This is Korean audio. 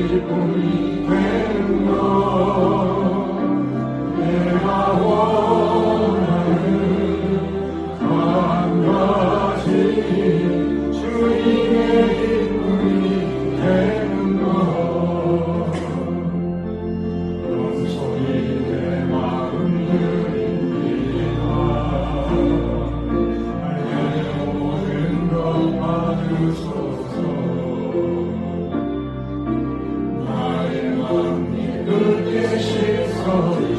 일뿐이 되어 내가 원하는 한 가지 주님의 기쁨이 되는 것 영성이 내 마음 들입니다 나의 모든 것 받으소서 Hallelujah.